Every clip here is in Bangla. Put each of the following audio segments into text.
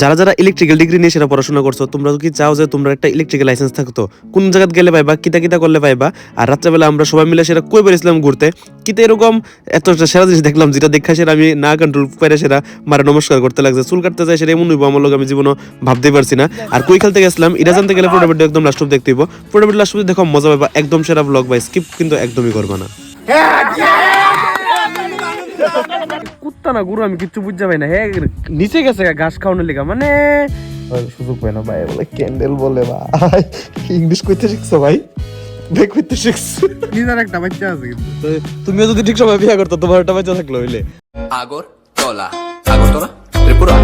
যারা যারা ইলেকট্রিক্যাল ডিগ্রি নিয়ে সেটা পড়াশোনা করছ, তোমরা কি চাও যে তোমরা একটা ইলেকট্রিক্যাল লাইসেন্স থাকতো? কোন জায়গায় গেলে পাইবা, কিতা কিতা করলে পাইবা? আর রাত্রেবেলা আমরা সবাই মিলে সেটা কই বেরিয়েছিলাম ঘুরতে? কিন্তু এরকম এত সেরা জিনিস দেখলাম যেটা দেখা সেটা আমি না কন্ট্রোল করে সেটা মারে নমস্কার করতে লাগছে। চুল কাটতে যাই সেটা এমন হইব, আমার লোক আমি জীবনও ভাবতেই পারছি না। আর কই খেলতে গেছিলাম, এটা জানতে গেলে পুরো ভিডিও একদম লাস্ট দেখতে হইব। পুরো ভিডিও লাস্ট দেখো, মজা পাইবা, একদম সেরা ব্লগ বাই স্কিপ কিন্তু একদমই করবা না। কুত্তা না গরু আমি কিচ্ছু বুঝতে পাই না। হে নিচে গেছে ঘাস খাওয়ানোর লিগা মানে সুযোগ পাই না ভাই বলে ক্যান্ডেল বলে ভাই। ইংলিশ কইতে শিখছো ভাই? ভাই কইতে শিখছো। নিজের একটা বাচ্চা আছে কিন্তু। তুমিও যদি ঠিক সময় বিয়ে করতো তোমার একটা বাচ্চা থাকল হইলে। Agartala. Agartala? Tripura?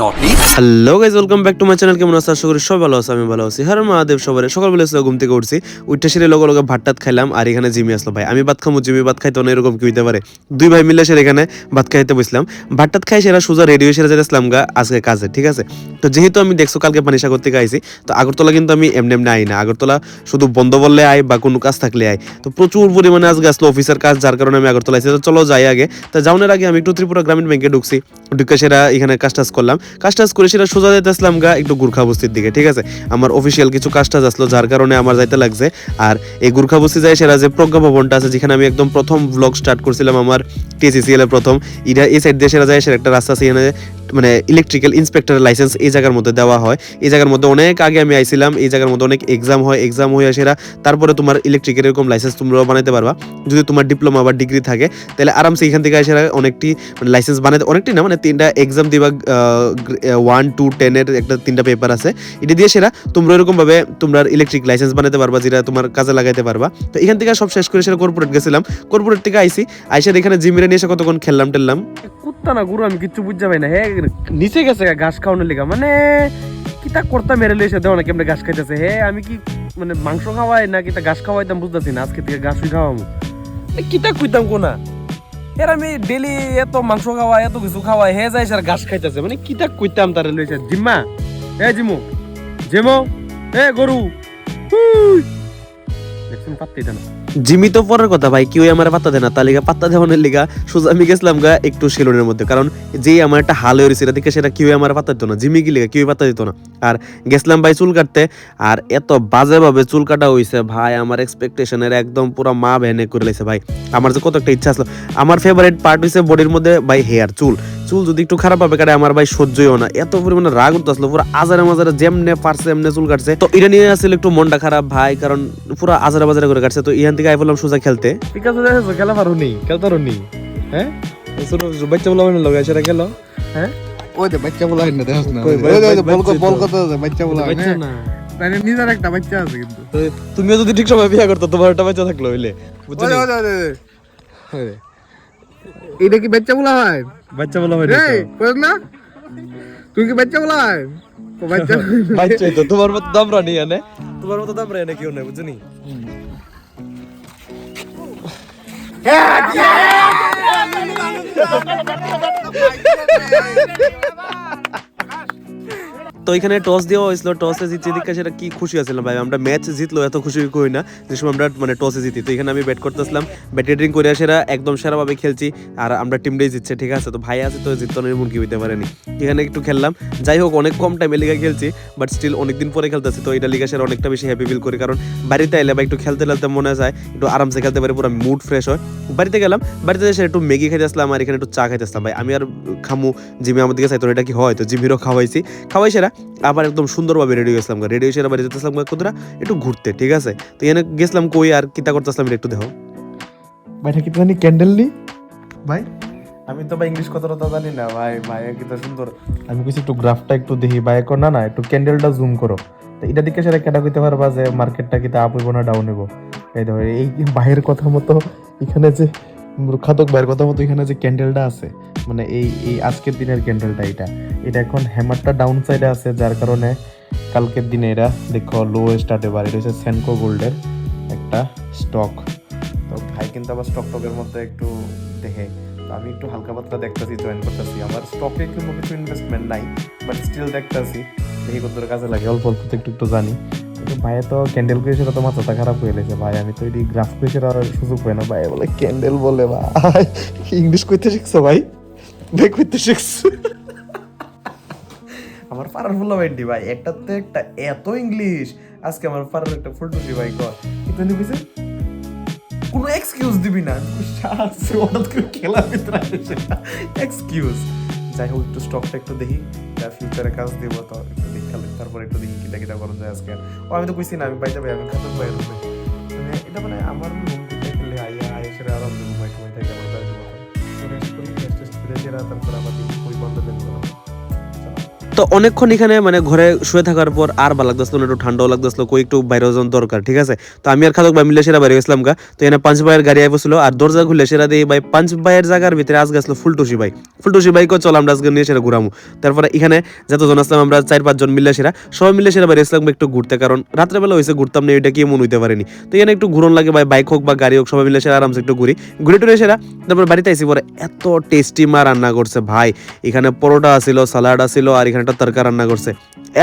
Hello guys welcome back to my channel কেমন আছো? আশা করি সবাই ভালো আছে, আমি ভালো আছি। হর মহাদেব, সবাই সকালবেলা এসে ঘুম থেকে উঠছি। উঠতে সেরে লগে লগে ভাত টাত খাইলাম আর এখানে জিমি আসলো। ভাই, আমি ভাত খামু, জিমি ভাত খাইতো না এরকম কি হইতে পারে? দুই ভাই মিলে সেরে এখানে ভাত খাইতে বসলাম। ভাত টাত খাই সেরা সোজা রেডিও সেরে যেতেছিলাম গা আজকে কাজে, ঠিক আছে? তো যেহেতু আমি দেখছ, কালকে পানি সাগর থেকে আইছি, তো আগরতলা কিন্তু আমি এমনি এমনি আই না। আগরতলা শুধু বন্ধ বললে আই বা কোনো কাজ থাকলে আই তো প্রচুর পরিমাণে আজকে আসলো অফিসের কাজ, যার কারণে আমি আগরতলা আইছি। তো চলো যাই আগে। তা যাওয়ার আগে আমি একটু ত্রিপুরা গ্রামীণ ব্যাংকে ঢুকছি। ঢুকে সেরা এখানে কাজ টাজ করলাম। কাজ টাজ করে সেটা সোজা যাইতেছিলাম গা একটু গুর্খা বস্তির দিকে, ঠিক আছে? আমার অফিসিয়াল কিছু কাজ টাজ আসলো, যার কারণে আমার যাইতে লাগছে। আর এই গুর্খা বস্তি যায় সেটা যে প্রজ্ঞা ভবনটা আছে, যেখানে আমি একদম প্রথম ব্লগ স্টার্ট করছিলাম আমার টিএসিসিএল এর প্রথম এটা এই সাইড দিয়ে সেরা যায় সেটা একটা রাস্তা এখানে মানে ইলেকট্রিক্যাল ইন্সপেক্টরের লাইসেন্স এই জায়গার মধ্যে দেওয়া হয়। এই জায়গার মধ্যে অনেক আগে আমি আইছিলাম, এই জায়গার মধ্যে অনেক এক্সাম হয় এক্সাম হয়ে সেরা তারপরে তোমার ইলেকট্রিকের এরকম লাইসেন্স তোমরাও বানাতে পারবা। যদি তোমার ডিপ্লোমা বা ডিগ্রি থাকে, তাহলে আরামসে এখান থেকে সেরা অনেকটি লাইসেন্স বানাতে অনেকটি না মানে তিনটা এক্সাম দিবা ওয়ান টু টেনের একটা তিনটা পেপার আছে। এটা দিয়ে সেরা তোমরা এরকমভাবে তোমরা ইলেকট্রিক লাইসেন্স বানাতে পারবা, যেটা তোমার কাজে লাগাইতে পারবা। তো এখান থেকে সব শেষ করে সেটা কর্পোরেট গেছিলাম। কর্পোরেট থেকে আইসি আইসার এখানে জিমিরে নিয়ে এসে কতক্ষণ খেললাম টেললাম? কুত্তা না গুরু, আমি কিচ্ছু বুঝতে পাই না। হে, নিচে গেছে ঘাস খাওয়ানোর লিগা। মানে কিতা করতা মেরে লইছে, দেও না কেমনে ঘাস খাইতেছে। হে, আমি কি মানে মাংস খাওয়াই না কিতা ঘাস খাওয়াইতাম বুঝতেছি না, আজকে থেকে ঘাসই খাওয়ামু কিতা কইতাম কোনা? এর আমি ডেলি এত মাংস খাওয়াই, এত কিছু খাওয়াই, হে যাই স্যার ঘাস খাইতেছে। মানে কিতা কইতাম তারে লইছে? জিম্মা? হে জিমু জেমো হে, গরু? হুই। পরের কথা, ভাই কেউ আমার পাত্তা দেয় না। তার লিগা পাত্তা দেওয়ানোর লিগা সোজা আমি গেছিলাম গা একটু সেলুনের মধ্যে। কারণ আমার একটা হাল হয়েছে সেটা কেউ আমার পাত্তা দিত না। জিমি কেউ পাত্তা দিত না। আর গেছিলাম ভাই চুল কাটতে, আর এত বাজে ভাবে চুল কাটা হইছে, ভাই, আমার এক্সপেকটেশনের একদম পুরো মা ভেনে করে লাইছে, ভাই। আমার যে কত একটা ইচ্ছা আসলো। আমার ফেভারিট পার্ট হইছে বডির মধ্যে, ভাই হেয়ার চুল। চুল যদি একটু খারাপ হবে কাটে আমার ভাই সহ্যই হয় না। এত পরিমাণে রাগ উঠতে আসলো পুরো আজারে মাজারে যেমনে পারছে এমনে চুল কাটছে। তো এটা নিয়ে আসলে একটু মনটা খারাপ ভাই কারণ পুরো আজারে বাজারে করে কাটছে। তো ইহান থেকে আই বললাম সোজা খেলতে। পিকাসো দেখেছ খেলা পারো নি খেলতে পারো নি হ্যাঁ বাচ্চা বলা লগাই সেটা খেলো। হ্যাঁ? ওই যে বাচ্চা বলা হয় না দেখছ না। ওই যে- ওই যে বাচ্চা বল বল বাচ্চা বলা হয় বাচ্চা না। না নিজের একটা বাচ্চা আছে কিন্তু। তুমিও যদি ঠিক সময় বিয়ে করতো তোমার একটা বাচ্চা থাকল হইলে বুঝছ ওই যে- নি? ওই যে- ওই যে- ওই যে। এটা কি বাচ্চা বলা হয়? বাচ্চা বলা হয় না? তুই কি বাচ্চা বলা হয় বাচ্চা। বাচ্চাই তো তোমার মতো দামরা নেই এনে। তোমার মতো দামরা এনে কেউ নেই বুঝছ নি তো এখানে টস দেওয়া হয়েছিল টসে জিতছে দিকে সেটা কি খুশি আছিলাম ভাই? আমরা ম্যাচ জিতলো, এত খুশি কই না। যে সময় আমরা মানে টসে জিতি, তো এখানে আমি ব্যাট করতেছিলাম। ব্যাটিং করে সেরা একদম সেরাভাবে খেলছি, আর আমরা টিমটাই জিতছে, ঠিক আছে? তো ভাই আছে তো জিততো না, এমন হইতে পারেনি এখানে একটু খেললাম। যাই হোক, অনেক কম টাইমে লিগা খেলছি বাট স্টিল অনেকদিন পরে খেলতেছি, তো এটা লিগা সেরা অনেকটা বেশি হ্যাপি ফিল করি, কারণ বাড়িতে এলে বা একটু খেলতে খেলতে মনে যায়, একটু আরামসে খেলতে পারি, পুরো মুড ফ্রেশ হয়। বাড়িতে গেলাম, বাড়িতে এসে একটু ম্যাগি খাইতে আসলাম আর এখানে একটু চা খাইতে আসলাম ভাই। আমি আর খামু, জিমি দিকে চাইতো এটা কি হয়? তো জিমিরও খাওয়াইছি। খাওয়াই সেরা। আবার একদম সুন্দরভাবে রেডি গেছিলাম রেডি সেরা বাড়ি যেতেছিলাম কোথাও একটু ঘুরতে ঠিক আছে? তো এখানে গেছিলাম কই আর কিতা করতেছিলাম একটু দেখো। ভাইটা কি জানি ক্যান্ডেল নি? ভাই? আমি তো ভাই ইংলিশ কথাটা তো জানি না ভাই ভাই কি তো সুন্দর। আমি কিছু একটু গ্রাফটা একটু দেখি ভাই এখন না না একটু ক্যান্ডেলটা জুম করো। তো এটা দিকে সেটা কেটা কইতে পারবা যে মার্কেটটা কি আপ হইব না ডাউন হইব? এই দেখো এই বাইরের কথা মতো এখানে যে খাতক বাইরের কথা মতো এখানে যে ক্যান্ডেলটা আছে মানে এই এই আজকের দিনের ক্যান্ডেলটা এটা। এটা এখন হ্যামারটা ডাউন সাইডে আছে, যার কারণে কালকের দিনে এরা দেখো লো স্টার্টে বার। এটা হচ্ছে সেনকো গোল্ডের একটা স্টক তো ভাই কিন্তু আবার স্টক টকের মধ্যে একটু দেখে। আমি একটু হালকা পাতলা দেখতেছি জয়েন করতেছি। আমার স্টকে কোনো কিছু ইনভেস্টমেন্ট নাই বাট স্টিল দেখতেছি। দেখি কত দূর কাজে লাগে। অল্প অল্প একটু একটু জানি। ভাইয়া তো ক্যান্ডেল ক্রেসের তো মাথাটা খারাপ হয়ে গেছে ভাই, আমি তো এটি গ্রাফ ক্রেসের আর সুযোগ পাই না। ভাই বলে ক্যান্ডেল বলে, ভাই। ইংলিশ কইতে শিখছো, ভাই? ভাই কইতে শিখছো? আমার পাড়ার ফুলা ভাইটি ভাই। একটা তো একটা এত ইংলিশ আজকে আমার পাড়ার একটা ফুল ফুলটুসি ভাই, কর। কিন্তু নি বুঝে কোনো এক্সকিউজ দিবি না। হঠাৎ করে খেলার ভিতরে এক্সকিউজ যাই হোক, একটু স্টকটা একটু দেখি। ফিউচারে কাজ দিব, তো একটু দেখে তারপর একটু দেখি কিটা কিটা করা যায় আজকে। ও, আমি তো কইছি না, আমি পাই ভাই আমি খাতুন রুমে মানে এটা মানে আমার রুম থেকে খেলে আইয়া সেটা আরাম ভাই সময় থেকে আমার সেরা, তারপর আবার দেখি ওই বন্ধ দেন তো অনেকক্ষণ এখানে মানে ঘরে শুয়ে থাকার পর আর ভালো লাগতেছিল একটু ঠান্ডাও লাগতেছিল, কই একটু বাইরে যাওয়ার দরকার, ঠিক আছে? তো আমি আর খাদক ভাই মিলে সেরা বাইরে গেছিলাম গা। তো এখানে পাঁচ ভাইয়ের গাড়ি আইবছিল আর দরজা খুলে সেরা দিয়ে ভাই পাঁচ ভাইয়ের জায়গার ভিতরে আজ গেছিল ফুলটুসি ভাই। ফুলটুসি ভাই কো চল আমরা আজকে নিয়ে সেরা ঘুরামু। তারপরে এখানে যতজন আসলাম আমরা চার পাঁচজন মিলে সেরা, সবাই মিলে সেরা বাইরে গেছিলাম একটু ঘুরতে, কারণ রাত্রেবেলা হয়েছে, ঘুরতাম না, এটা কি মন হইতে পারেনি। তো এখানে একটু ঘুরন লাগে ভাই, বাইক হোক বা গাড়ি হোক, সবাই মিলে সেরা আরামসে একটু ঘুরি। ঘুরে টুরে সেরা, তারপর বাড়িতে আইসি পরে এত টেস্টি মা রান্না করছে ভাই। এখানে পরোটা আছিল, সালাড আছিল, আর এখানে তরকা রান্না করছে।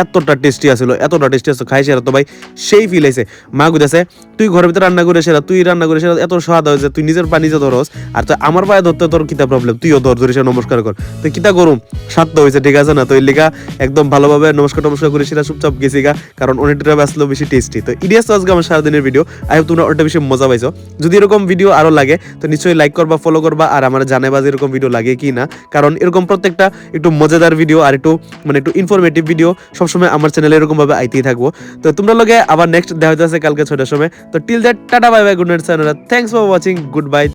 এতটা টেস্টি আছিল, এতটা টেস্টি আছে খাইছে তো ভাই, সেই ফিল আইছে। মা গুদেছে তুই ঘরের ভিতরে রান্না করে সেরা তুই রান্না করে সেরা এত স্বাদ হয়েছে তুই নিজের পা নিজে ধরস, আর তুই আমার পায়ে ধরতে তোর কিতা প্রবলেম তুইও ধর ধরে সে নমস্কার কর। তুই কিতা করুম? স্বাদ তো হয়েছে ঠিক আছে না? তো লিগা একদম ভালোভাবে নমস্কার টমস্কার করে সেটা চুপচাপ গেছি গা, কারণ অনেকটা আসলো বেশি টেস্টি তো ইডিয়াস তো আজকে আমার সারাদিনের ভিডিও আই তোমরা ওটা বেশি মজা পাইছো। যদি এরকম ভিডিও আরও লাগে, তো নিশ্চয়ই লাইক করবা ফলো করবা, আর আমার জানাবা যে এরকম ভিডিও লাগে কি না। কারণ এরকম প্রত্যেকটা একটু মজাদার ভিডিও আর একটু মানে একটু ইনফরমেটিভ ভিডিও সবসময় আমার চ্যানেলে এরকম ভাবে আইতেই থাকব। তো তোমরা লগে আবার নেক্সট দেখা যাচ্ছে কালকে ছয়টার সময়। তো till that tata bye bye good night sayonara thanks for watching goodbye